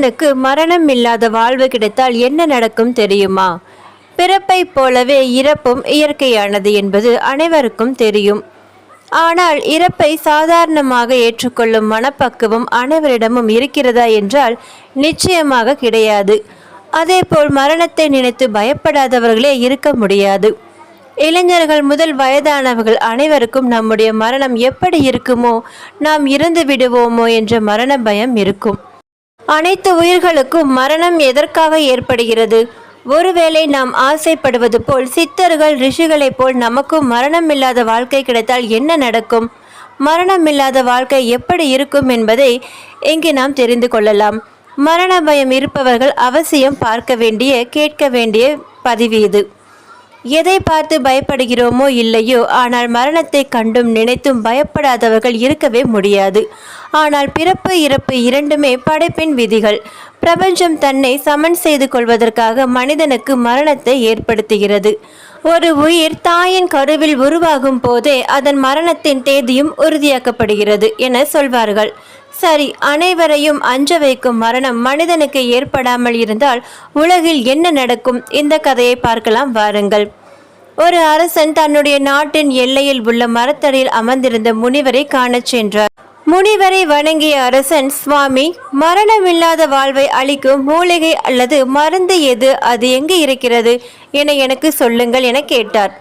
எனக்கு மரணம் இல்லாத வாழ்வு கிடைத்தால் என்ன நடக்கும் தெரியுமா? பிறப்பைப் போலவே இறப்பும் இயற்கையானது என்பது அனைவருக்கும் தெரியும். ஆனால் இறப்பை சாதாரணமாக ஏற்றுக்கொள்ளும் மனப்பக்குவம் அனைவரிடமும் இருக்கிறதா என்றால் நிச்சயமாக கிடையாது. அதேபோல் மரணத்தை நினைத்து பயப்படாதவர்களே இருக்க முடியாது. இளைஞர்கள் முதல் வயதானவர்கள் அனைவருக்கும் நம்முடைய மரணம் எப்படி இருக்குமோ நாம் இறந்து விடுவோமோ என்ற மரண பயம் இருக்கும். அனைத்து உயிர்களுக்கும் மரணம் எதற்காக ஏற்படுகிறது? ஒருவேளை நாம் ஆசைப்படுவது போல் சித்தர்கள் ரிஷிகளைப் போல் நமக்கும் மரணமில்லாத வாழ்க்கை கிடைத்தால் என்ன நடக்கும்? மரணமில்லாத வாழ்க்கை எப்படி இருக்கும் என்பதை இங்கு நாம் தெரிந்து கொள்ளலாம். மரண பயம் இருப்பவர்கள் அவசியம் பார்க்க வேண்டிய கேட்க வேண்டிய பதிவு இது. எதை பார்த்து பயப்படுகிறோமோ இல்லையோ ஆனால் மரணத்தை கண்டும் நினைத்தும் பயப்படாதவர்கள் இருக்கவே முடியாது. ஆனால் பிறப்பு இறப்பு இரண்டுமே படைப்பின் விதிகள். பிரபஞ்சம் தன்னை சமன் செய்து கொள்வதற்காக மனிதனுக்கு மரணத்தை ஏற்படுத்துகிறது. ஒரு உயிர் தாயின் கருவில் உருவாகும் போதே அதன் மரணத்தின் தேதியும் உறுதியாக்கப்படுகிறது என சொல்வார்கள். சரி அனைவரையும் அஞ்ச வைக்கும் மரணம் மனிதனுக்கு ஏற்படாமல் இருந்தால் உலகில் என்ன நடக்கும்? இந்த கதையை பார்க்கலாம் வாருங்கள். ஒரு அரசன் தன்னுடைய நாட்டின் எல்லையில் உள்ள மரத்தடியில் அமர்ந்திருந்த முனிவரை காணச் சென்றார். முனிவரை வணங்கிய அரசன் சுவாமி மரணமில்லாத வாழ்வை அளிக்கும் மூலிகை அல்லது மருந்து எது? அது எங்கு இருக்கிறது? என எனக்கு சொல்லுங்கள் என கேட்டார்.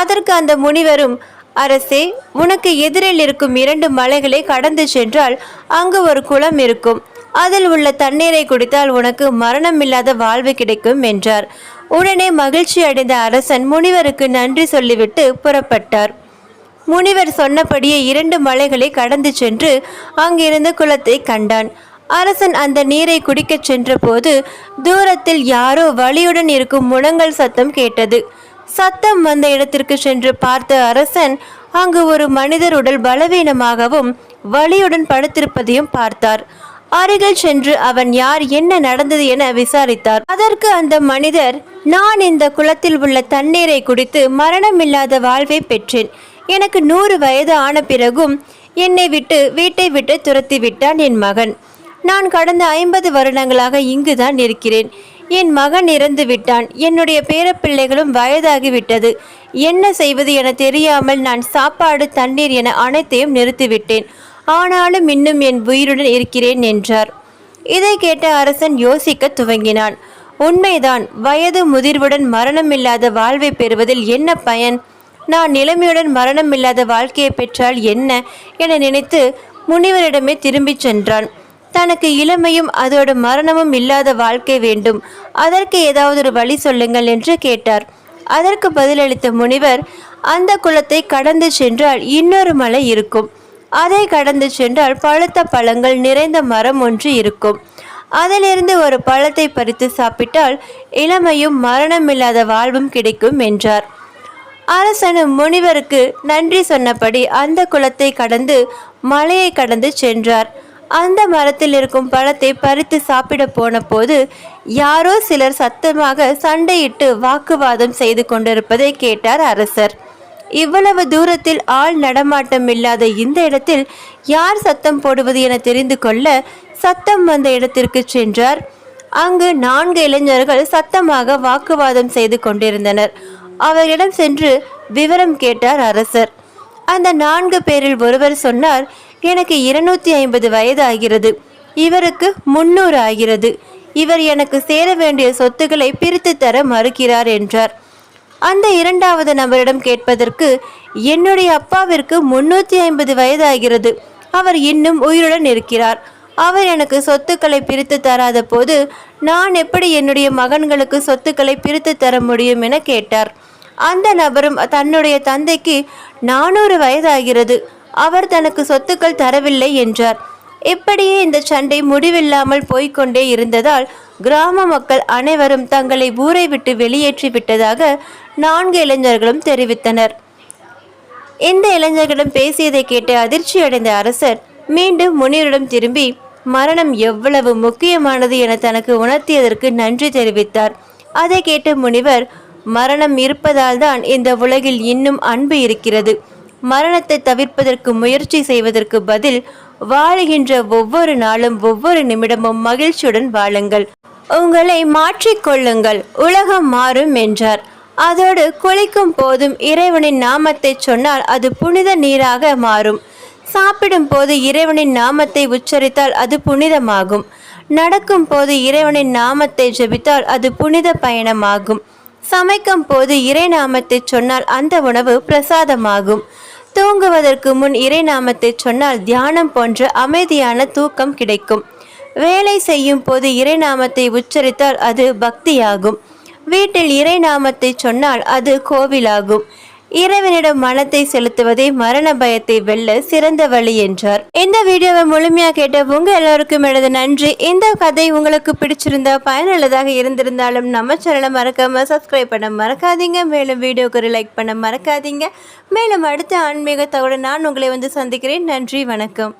அதற்கு அந்த முனிவரும் அரசே உனக்கு எதிரில் இருக்கும் இரண்டு மலைகளை கடந்து சென்றால் அங்கு ஒரு குளம் இருக்கும். அதில் உள்ள தண்ணீரை குடித்தால் உனக்கு மரணமில்லாத வாழ்வு கிடைக்கும் என்றார். உடனே மகிழ்ச்சி அடைந்த அரசன் முனிவருக்கு நன்றி சொல்லிவிட்டு புறப்பட்டார். முனிவர் சொன்னபடியே இரண்டு மலைகளை கடந்து சென்று அங்கிருந்த குளத்தை கண்டான். அரசன் அந்த நீரை குடிக்கச் சென்றபோது தூரத்தில் யாரோ வலியுடன் இருக்கும் முழங்கல் சத்தம் கேட்டது. சத்தம் வந்த இடத்திற்கு சென்று பார்த்த அரசன் அங்கு ஒரு மனிதர் உடல் பலவீனமாகவும் வலியுடன் படுத்திருப்பதையும் பார்த்தார். அருகில் சென்று அவன் யார் என்ன நடந்தது என விசாரித்தார். அதற்கு அந்த மனிதர் நான் இந்த குளத்தில் உள்ள தண்ணீரை குடித்து மரணமில்லாத வாழ்வை பெற்றேன். எனக்கு நூறு வயது ஆன பிறகும் என்னை விட்டு வீட்டை விட்டு துரத்தி விட்டான் என் மகன். நான் கடந்த ஐம்பது வருடங்களாக இங்குதான் இருக்கிறேன். என் மகன் இறந்து விட்டான். என்னுடைய பேரப்பிள்ளைகளும் வயதாகிவிட்டது என்ன செய்வது என தெரியாமல் நான் சாப்பாடு தண்ணீர் என அனைத்தையும் நிறுத்திவிட்டேன் ஆனாலும் இன்னும் என் உயிருடன் இருக்கிறேன் என்றார். இதை கேட்ட அரசன் யோசிக்க துவங்கினான். உண்மைதான் வயது முதிர்வுடன் மரணமில்லாத வாழ்வை பெறுவதில் என்ன பயன்? நான் நிலைமையுடன் மரணமில்லாத வாழ்க்கையை பெற்றால் என்ன? என நினைத்து முனிவரிடமே திரும்பிச் சென்றான். தனக்கு இளமையும் அதோடு மரணமும் இல்லாத வாழ்க்கை வேண்டும். அதற்கு ஏதாவது ஒரு வழி சொல்லுங்கள் என்று கேட்டார். அதற்கு பதிலளித்த முனிவர் அந்த குளத்தை கடந்து சென்றால் இன்னொரு மலை இருக்கும். அதை கடந்து சென்றால் பழுத்த பழங்கள் நிறைந்த மரம் ஒன்று இருக்கும். அதிலிருந்து ஒரு பழத்தை பறித்து சாப்பிட்டால் இளமையும் மரணமில்லாத வாழ்வும் கிடைக்கும் என்றார். அரசனும் முனிவருக்கு நன்றி சொன்னபடி அந்த குளத்தை கடந்து மலையை கடந்து சென்றார். அந்த மரத்தில் இருக்கும் பழத்தை பறித்து சாப்பிட போன போது யாரோ சிலர் சத்தமாக சண்டையிட்டு வாக்குவாதம் செய்து கொண்டிருப்பதை கேட்டார் அரசர். இவ்வளவு தூரத்தில் ஆள் நடமாட்டம் இல்லாத இந்த இடத்தில் யார் சத்தம் போடுவது என தெரிந்து கொள்ள சத்தம் வந்த இடத்திற்கு சென்றார். அங்கு நான்கு இளைஞர்கள் சத்தமாக வாக்குவாதம் செய்து கொண்டிருந்தனர். அவர்களிடம் சென்று விவரம் கேட்டார் அரசர். அந்த நான்கு பேரில் ஒருவர் சொன்னார் எனக்கு இருநூத்தி ஐம்பது வயது ஆகிறது இவருக்கு முன்னூறு ஆகிறது. இவர் எனக்கு சேர வேண்டிய சொத்துக்களை பிரித்து தர மறுக்கிறார் என்றார். அந்த இரண்டாவது நபரிடம் கேட்பதற்கு என்னுடைய அப்பாவிற்கு முன்னூற்றி ஐம்பது வயதாகிறது. அவர் இன்னும் உயிருடன் இருக்கிறார். அவர் எனக்கு சொத்துக்களை பிரித்து தராத போது நான் எப்படி என்னுடைய மகன்களுக்கு சொத்துக்களை பிரித்து தர முடியும் என கேட்டார். அந்த நபரும் தன்னுடைய தந்தைக்கு நானூறு வயதாகிறது. அவர் தனக்கு சொத்துக்கள் தரவில்லை என்றார். இப்படியே இந்த சண்டை முடிவில்லாமல் போய்கொண்டே இருந்ததால் கிராம மக்கள் அனைவரும் தங்களை ஊரை விட்டு வெளியேற்றி விட்டதாக நான்கு இளைஞர்களும் தெரிவித்தனர். இந்த இளைஞர்களிடம் பேசியதை கேட்டு அதிர்ச்சியடைந்த அரசர் மீண்டும் முனிவரிடம் திரும்பி மரணம் எவ்வளவு முக்கியமானது என தனக்கு உணர்த்தியதற்கு நன்றி தெரிவித்தார். அதை கேட்ட முனிவர் மரணம் இருப்பதால் தான் இந்த உலகில் இன்னும் அன்பு இருக்கிறது. மரணத்தை தவிர்ப்பதற்கு முயற்சி செய்வதற்கு பதில் வாழுகின்ற ஒவ்வொரு நாளும் ஒவ்வொரு நிமிடமும் மகிழ்ச்சியுடன் வாழுங்கள். உங்களை மாற்றிக்கொள்ளுங்கள் உலகம் மாறும் என்றார். அதோடு குளிக்கும் போதும் இறைவனின் நாமத்தை சொன்னால் அது புனித நீராக மாறும். சாப்பிடும் போது இறைவனின் நாமத்தை உச்சரித்தால் அது புனிதமாகும். நடக்கும் போது இறைவனின் நாமத்தை ஜெபித்தால் அது புனித பயணமாகும். சமைக்கும் போது இறை நாமத்தை சொன்னால் அந்த உணவு பிரசாதமாகும். தூங்குவதற்கு முன் இறை நாமத்தை சொன்னால் தியானம் போன்ற அமைதியான தூக்கம் கிடைக்கும். வேலை செய்யும் போது இறை நாமத்தை உச்சரித்தால் அது பக்தியாகும். வீட்டில் இறை நாமத்தை சொன்னால் அது கோவிலாகும். இறைவனிடம் மனத்தை செலுத்துவதே மரண பயத்தை வெல்ல சிறந்த வழி என்றார். இந்த வீடியோவை முழுமையா கேட்ட உங்க எல்லோருக்கும் எனது நன்றி. இந்த கதை உங்களுக்கு பிடிச்சிருந்தா பயனுள்ளதாக இருந்திருந்தாலும் நம்ம சேனலை மறக்காம சப்ஸ்கிரைப் பண்ண மறக்காதீங்க. மேலும் வீடியோக்கு ஒரு லைக் பண்ண மறக்காதீங்க. மேலும் அடுத்த ஆன்மீக தகவலை நான் உங்களை வந்து சந்திக்கிறேன். நன்றி வணக்கம்.